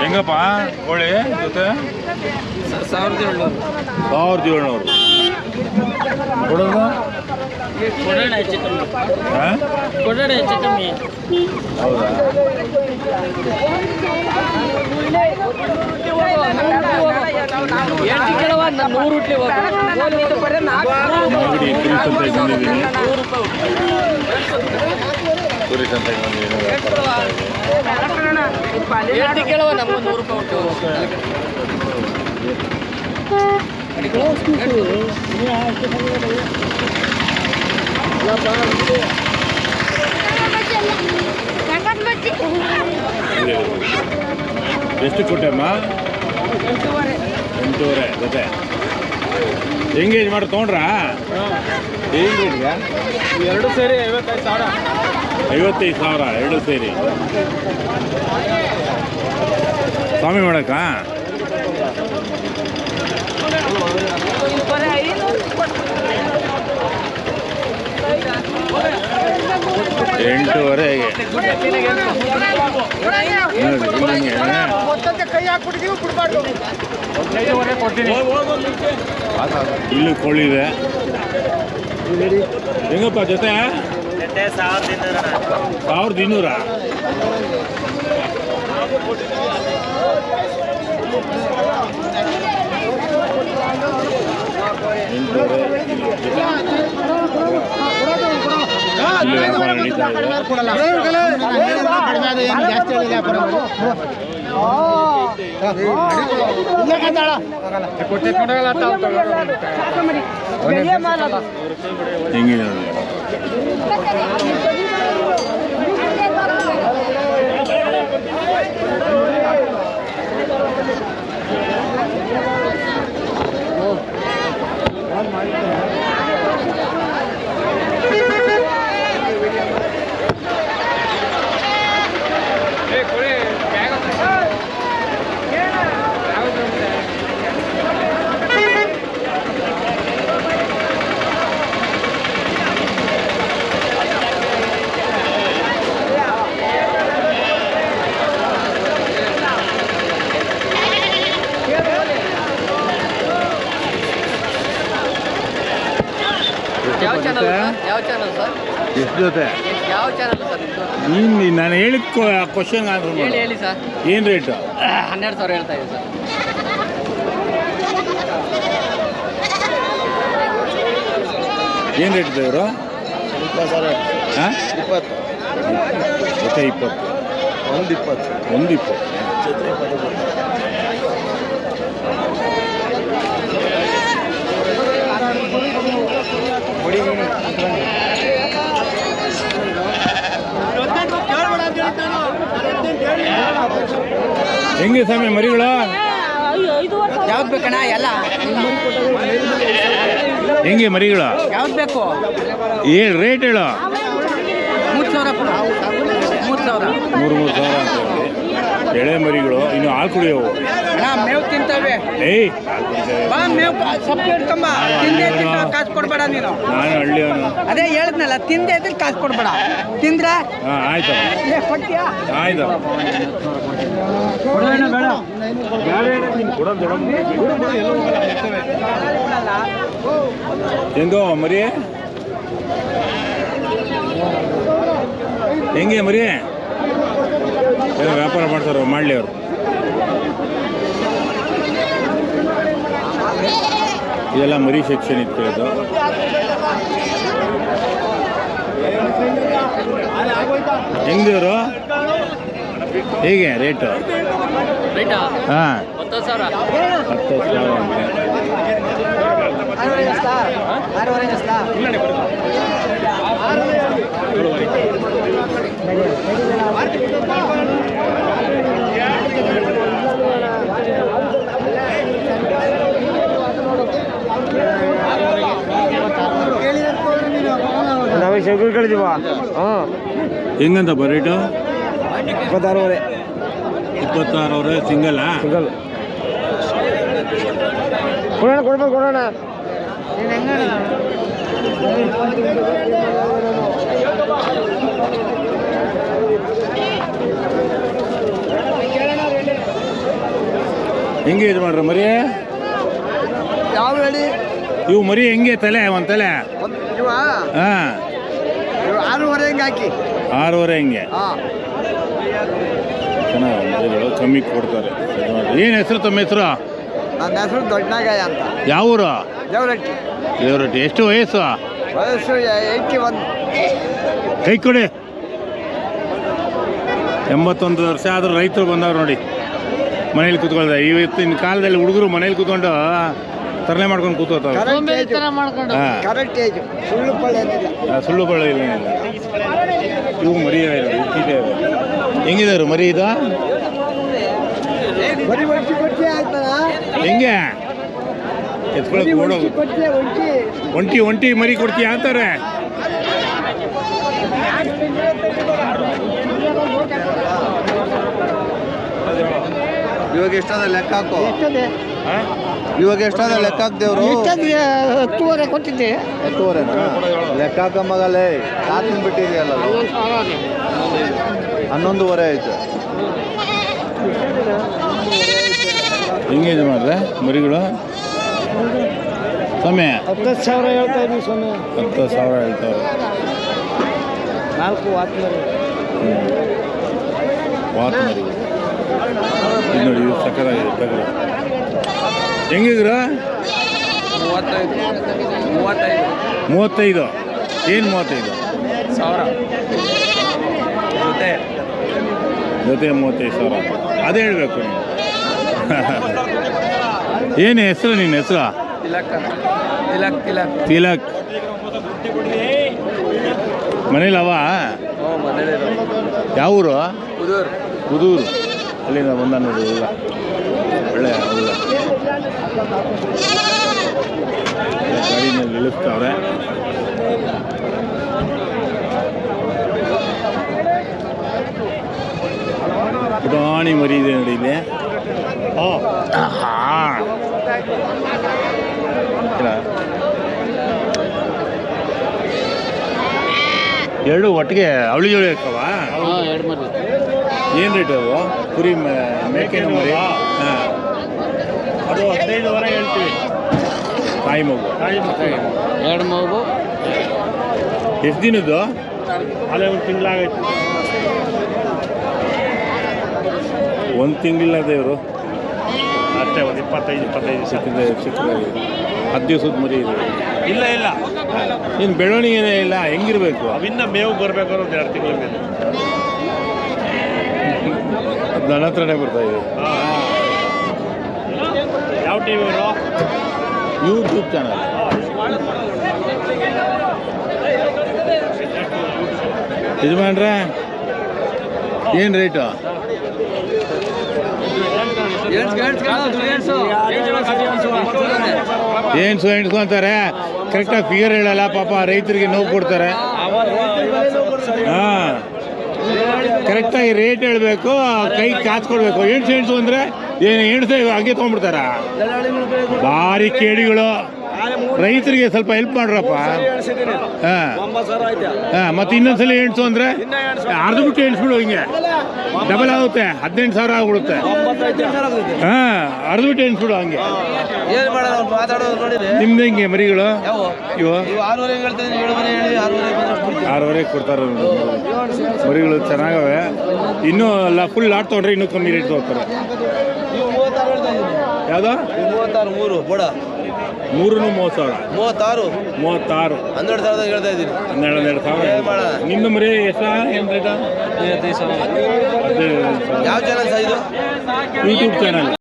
ಹೆಂಗಪ್ಪ ಕೋಳಿ ಜೊತೆ ಸಾವಿರದ ಏಳ್ನೂರು ಸಾವಿರದ ಏಳ್ನೂರು ಕೊಡೋದು ಕೊಡೋಣ ಹೆಚ್ಚು ಕಮ್ಮಿ ಹಾಂ ಕೊಡೋಣ ಹೆಚ್ಚು ಕಮ್ಮಿ ಹೌದಾ ಎಂಟು ಕೇಳವ ನಾನು ನೂರು ಹುಟ್ಲಿ ಮಾಗಡಿ ಕುರಿ ಸಂತೆಗೆ ಬಂದಿದ್ದೀನಿ ಕುರಿ ಸಂತೆಗೆ ಏನು ವ್ಯಾಪಾರ. ಎಷ್ಟು ಕೊಟ್ಟೆಮ್ಮ? ಎಂಟೂವರೆ. ಜೊತೆ ಎಂಗೇಜ್ ಇದು ಮಾಡಿ ತೊಗೊಂಡ್ರಾ? ಹೆಂಗೆ ಇದೆಯಾ ಎರಡು ಸೇರಿ ಐವತ್ತೈದು ಸಾವಿರ. ಐವತ್ತೈದು ಸಾವಿರ ಎರಡು ಸೇರಿ ಸ್ವಾಮಿ ಮಾಡಕ್ಕ ಎಂಟೂವರೆಗೆ ನೋಡಿ ಇಲ್ಲಂಗೆ ಕೈ ಹಾಕ್ಬಿಟ್ಟಿದೀವಿ ಬಿಡ್ಬಾರ್ದು ಇಲ್ಲೂ ಕೋಳಿ ಇದೆ ಹೆಂಗಪ್ಪ ಜೊತೆ ಸಾವಿರದ ಇನ್ನೂರ? ವ್ಯಾಪಾರ ನಡೀತಾ ಇದೆ ಹೆಂಗಿದೆ 看这里啊 ಯಾವ ಚಾನಲ್ ಸರ್ ಯಾವ ಚಾನಲ್ ಸರ್ ಎಷ್ಟು ಜೊತೆ? ಯಾವ ಚಾನಲ್ ಸರ್ ನಿಮ್ಮದು ನೀನು ನಾನು ಹೇಳಿದ ಕ್ವಶನ್ ಆನ್ಸರ್ ಹೇಳಿ ಮಾಡಿ. ಹೇಳಿ ಸರ್ ಏನು ರೇಟು ಹನ್ನೆರಡು ಸಾವಿರ ಹೇಳ್ತಾ ಇದೆ ಸರ್ ಏನು ರೇಟ್ ಇದೆ ಇವರು? ಹಾಂ? ಇಪ್ಪತ್ತು. ಜೊತೆ ಇಪ್ಪತ್ತು. ಒಂದು ಇಪ್ಪತ್ತು. ಒಂದು ಇಪ್ಪತ್ತು. ಇಪ್ಪತ್ತು. ಹೆಂಗೆ ಸ್ವಾಮಿ ಮರಿಗಳ? ಯಾವ್ದು ಬೇಕಣ್ಣ ಎಲ್ಲ? ಹೆಂಗೆ ಮರಿಗಳ? ಯಾವ್ದು ಬೇಕು? ಏನ್ ರೇಟ್ ಹೇಳು. ಮೂರು ಸಾವಿರ ಮೂರು ಸಾವಿರ. ಮೂರು ಮೂರು ಸಾವಿರ. ಎಳೆ ಮರಿಗಳು ಇನ್ನು ಹಾಲು ಕುಡಿಯೋವು. ಅಣ್ಣ ಮೇವು ತಿಂತವೆ. ಏಯ್! ಹಾಲು ಕುಡಿತೇವೆ ಬಾ ಮೇವು ಸಪ್ರೇಟ್ ಹಿಡ್ಕೊಂಬ ತಿಂದೆ ತಿಂದ ಕಾಸು ಕೊಡ್ಬೇಡ ನೀನು. ನಾನು ಹಳ್ಳಿಯವನು ಅದೇ ಹೇಳಿದ್ನಲ್ಲ ತಿಂದೆ ಇದ್ರೆ ಕಾಸು ಕೊಡ್ಬೇಡ. ತಿಂದ್ರಾ? ಹಾಂ ಆಯ್ತು. ಏ, ಕೊಡ್ತೀಯಾ? ಆಯ್ತು. ಹೆಂಗೋ ಮರಿ. ಹೆಂಗೆ ಮರಿ? ಏನೋ ವ್ಯಾಪಾರ ಮಾಡ್ತಾರೆ ಮಾಡಲಿ ಅವರು. ಇದೆಲ್ಲ ಮರಿ ಸೆಕ್ಷನ್ ಇತ್ತು ಇದು ಹೆಂಗಿದ್ರು ಹೀಗೆ ರೇಟು? ರೈಟಾ? ಹಾಂ. ಹತ್ತು ಸಾವಿರ. ಹತ್ತು ಸಾವಿರ ಅಂತೆ. ನಾವೇ ಶಂಕರ್ ಕಳಿದೀವ ಹಾಂ ಹೆಂಗಂತಪ್ಪ ರೇಟು ಇಪ್ಪತ್ತಾರೂವರೆ. ಇಪ್ಪತ್ತಾರವ್ರೆ ಸಿಂಗಲ್ಲಾ ಸಿಗಲ್ ಕೊಡೋಣ ಕೊಡ್ಬೇಕು ಕೊಡೋಣ. ಹೆಂಗೆ ಇದು ಮಾಡ್ರ ಮರಿ? ಯಾವ ಹೇಳಿ? ಇವು ಮರಿ ಹೆಂಗೆ ತಲೆ ಒಂದು ತಲೆ? ಒಂದು ಇವ? ಹಾಂ. ಇವ ಆರೂವರೆ ಹಿಂಗೆ ಹಾಕಿ ಆರೂವರೆ ಹಿಂಗೆ. ಹಾಂ. ಚೆನ್ನಾಗಿ ಮರಿಗಳು ಕಮ್ಮಿ ಕೊಡ್ತಾರೆ. ಏನು ಹೆಸರು ತಮ್ಮ ಹೆಸರು? ನನ್ನ ಹೆಸರು ದೊಡ್ಡನಾಗಾಯ ಅಂತ. ಯಾವ ಊರು? ದೇವರಟ್ಟಿ. ದೇವರೊಟ್ಟಿ. ಎಷ್ಟು ವಯಸ್ಸು? ವಯಸ್ಸು ಏಯ್ಟಿ ಒನ್. ಕೈ ಕೊಡಿ. ಎಂಬತ್ತೊಂದು ವರ್ಷ ಆದರೂ ರೈತರು ಬಂದವ್ರು ನೋಡಿ. ಮನೇಲಿ ಕೂತ್ಕೊಳ್ತಾರೆ ಇವತ್ತಿನ ಕಾಲದಲ್ಲಿ ಹುಡುಗರು ಮನೇಲಿ ಕೂತ್ಕೊಂಡು ತರಲೆ ಮಾಡ್ಕೊಂಡು ಕೂತ್ಕೋತಾವೆ ಕರೆಕ್ಟ್ ಏಜು ಹಾಂ. ಸುಳ್ಳು ಪಳ್ಳು ಏನಿಲ್ಲ ಸುಳ್ಳು ಬಳ್ಳ ಇಲ್ಲ ಇವು ಮರಿ ಇದೆ ಹೆಂಗಿದಾರು ಮರಿ ಇದು? ಹೆಂಗೆ? ಎತ್ಕೊಳಕ್ ಓಡೋದು ಒಂಟಿ ಒಂಟಿ ಒಂಟಿ ಮರಿ ಕೊಡ್ತೀಯ ಅಂತಾರೆ. ಇವಾಗ ಎಷ್ಟದ ಲೆಕ್ಕ ಹಾಕೋ? ಎಷ್ಟದೆ ಇವಾಗ ಎಷ್ಟದ ಲೆಕ್ಕ ಹಾಕ್ದೇವ್ರು? ಹತ್ತುವರೆ ಕೊಟ್ಟಿದ್ದೆ. ಹತ್ತುವರೆ ಲೆಕ್ಕ ಹಾಕಮ್ಮಗಲೇ ನಾಲ್ಕು ಬಿಟ್ಟಿದೆಯಲ್ಲ. ಹನ್ನೊಂದುವರೆ ಆಯ್ತು. ಹೆಂಗೆ ಇದು ಮಾಡಿದ್ರೆ ಮರಿಗಳು. ಸಮಯ ಹತ್ತು ಸಾವಿರ ಹೇಳ್ತಾ ಇದ್ವಿ ಸಮಯ ಹತ್ತು ಸಾವಿರ ಹೇಳ್ತಾರೆ ನಾಲ್ಕು ಆತ್ಮರಿ ವಾತ್ ಮರಿ. ಇದು ನೋಡಿ ಇದು ಸಕ್ಕರಾಗಿದೆ ತಗರ ಹೆಂಗಿದ್ರ? ಮೂವತ್ತೈದು. ಮೂವತ್ತೈದು. ಮೂವತ್ತೈದು. ಏನು ಮೂವತ್ತೈದು? ಸಾವಿರ. ಜೊತೆ. ಜೊತೆ ಮೂವತ್ತೈದು ಸಾವಿರ. ಅದೇ ಹೇಳಬೇಕು ನೀವು ಏನು ಹೆಸರು ನಿನ್ನ ಹೆಸರು? ತಿಲಕ್. ತಿಲಕ್ ತಿಲಕ್. ತಿಲಕ್. ಮನೇಲಿ ಅವ? ಯಾವ ಊರು ಕುದೂರು ಕುದೂರು ಅಲ್ಲಿಂದ ಬಂದ ನೋಡಿ ಹುಡುಗ ಒಳ್ಳೆ ಹುಡುಗ ಗಾಡಿನಲ್ಲಿ ನಿಲ್ಲಿಸ್ತಾವ್ರೆ ಪುಟಾಣಿ ಮರಿ ಇದೆ ನೋಡಿ ಇಲ್ಲಿ. ಆಹಾ. ಇಲ್ಲ. ಎರಡು ಒಟ್ಟಿಗೆ ಅವಳಿ ಜೋಳಿ ಇರ್ತಾವ? ಹಾಂ ಎರಡು ಮರಿ ಏನು ರೇಟ್ ಅವು ಕುರಿ ಮೇಕೆ ಮರಿ ಹಾಂ. ಅದು ಹದಿನೈದುವರೆ ಹೇಳ್ತೀವಿ. ತಾಯಿ ಮಗು. ಎರಡು ಮಗು. ಎಷ್ಟು ದಿನದ್ದು? ಅಲ್ಲೇ ಒಂದು ತಿಂಗಳಾಗೈತೆ. ಒಂದು ತಿಂಗಳಿಲ್ಲ ದೇವರು ಅಷ್ಟೇ ಒಂದು ಇಪ್ಪತ್ತೈದು ಇಪ್ಪತ್ತೈದು ದಿವಸ. ಸಿಕ್ಕಿದೆ ಸಿಕ್ಕಿದೆ ಹತ್ತು ದಿವಸದ ಮರಿ ಇದೆ. ಇಲ್ಲ ಇಲ್ಲ. ಇನ್ನು ಬೆಳವಣಿಗೆನೇ ಇಲ್ಲ? ಹೆಂಗಿರಬೇಕು? ಅವಿನ್ನ ಮೇವು ಬರಬೇಕು ಒಂದು ಎರಡು ತಿಂಗಳ ಮೇಲೆ. ಅದು ನನ್ನ ಹತ್ರನೇ ಬರ್ತಾ ಇದೆ ಯಾವ ಟಿ ವಿ ಅವರು ಯೂಟ್ಯೂಬ್ ಚಾನಲ್ ಇದು ಮಾಡ್ರೆ ಏನು ರೇಟು ಏನು ಸೊ ಅಂತಾರೆ ಕರೆಕ್ಟಾಗಿ ಫಿಗರ್ ಹೇಳಲ್ಲ ಪಾಪ ರೈತರಿಗೆ ನೋವು ಕೊಡ್ತಾರೆ ಹಾಂ ಕರೆಕ್ಟಾಗಿ ರೇಟ್ ಹೇಳಬೇಕು ಕೈ ಕಾಸು ಕೊಡಬೇಕು ಎಣ್ಸು ಎಣ್ಸು ಅಂದರೆ ಏನು ಎಣ್ಸು ಹಂಗೆ ತೊಗೊಂಡ್ಬಿಡ್ತಾರ? ಭಾರಿ ಕೇಳಿಗಳು. ರೈತರಿಗೆ ಸ್ವಲ್ಪ ಹೆಲ್ಪ್ ಮಾಡ್ರಪ್ಪ. ಹಾಂ. ಮತ್ತೆ ಇನ್ನೊಂದ್ಸಲ ಎಣ್ಸು ಅಂದರೆ ಅರ್ಧ ಬಿಟ್ಟು ಎಣ್ಸ್ಬಿಡು ಹಿಂಗೆ. ಡಬಲ್ ಆಗುತ್ತೆ ಹದಿನೆಂಟು ಸಾವಿರ ಆಗ್ಬಿಡುತ್ತೆ. ಹಾಂ ಅರ್ಧ ಬಿಟ್ಟು ಎಣ್ಸ್ಬಿಡು ಹಂಗೆ. ನಿಮ್ದು ಹಿಂಗೆ ಮರಿಗಳು? ಇವು? ಆರೂವರೆಗೆ ಕೊಡ್ತಾರೆ ಮರಿಗಳು ಚೆನ್ನಾಗವೆ. ಇನ್ನೂ ಅಲ್ಲ ಫುಲ್ ಲಾಟ್ ತೊಗೊಂಡ್ರೆ ಇನ್ನೂ ಕಮ್ಮಿ ರೇಟ್ ತೊಗೋತಾರೆ. ಯಾವ್ದು? ಮೂವತ್ತಾರು ಮೂರು ಬೋಡ. ಮೂರು ಮೂವತ್ತು ಸಾವಿರ ಮೂವತ್ತಾರು? ಮೂವತ್ತಾರು. ಹನ್ನೆರಡು ಸಾವಿರದ ಹೇಳ್ತಾ ಇದ್ದೀನಿ ಹನ್ನೆರಡು ಹನ್ನೆರಡು ಸಾವಿರ. ನಿಮ್ದು ಮರಿ ಎಷ್ಟ ಏನು ರೇಟ ಹದಿನೈದು ಸಾವಿರ ಯಾವ ಚಾನಲ್ ಸರ್ ಇದು? YouTube channel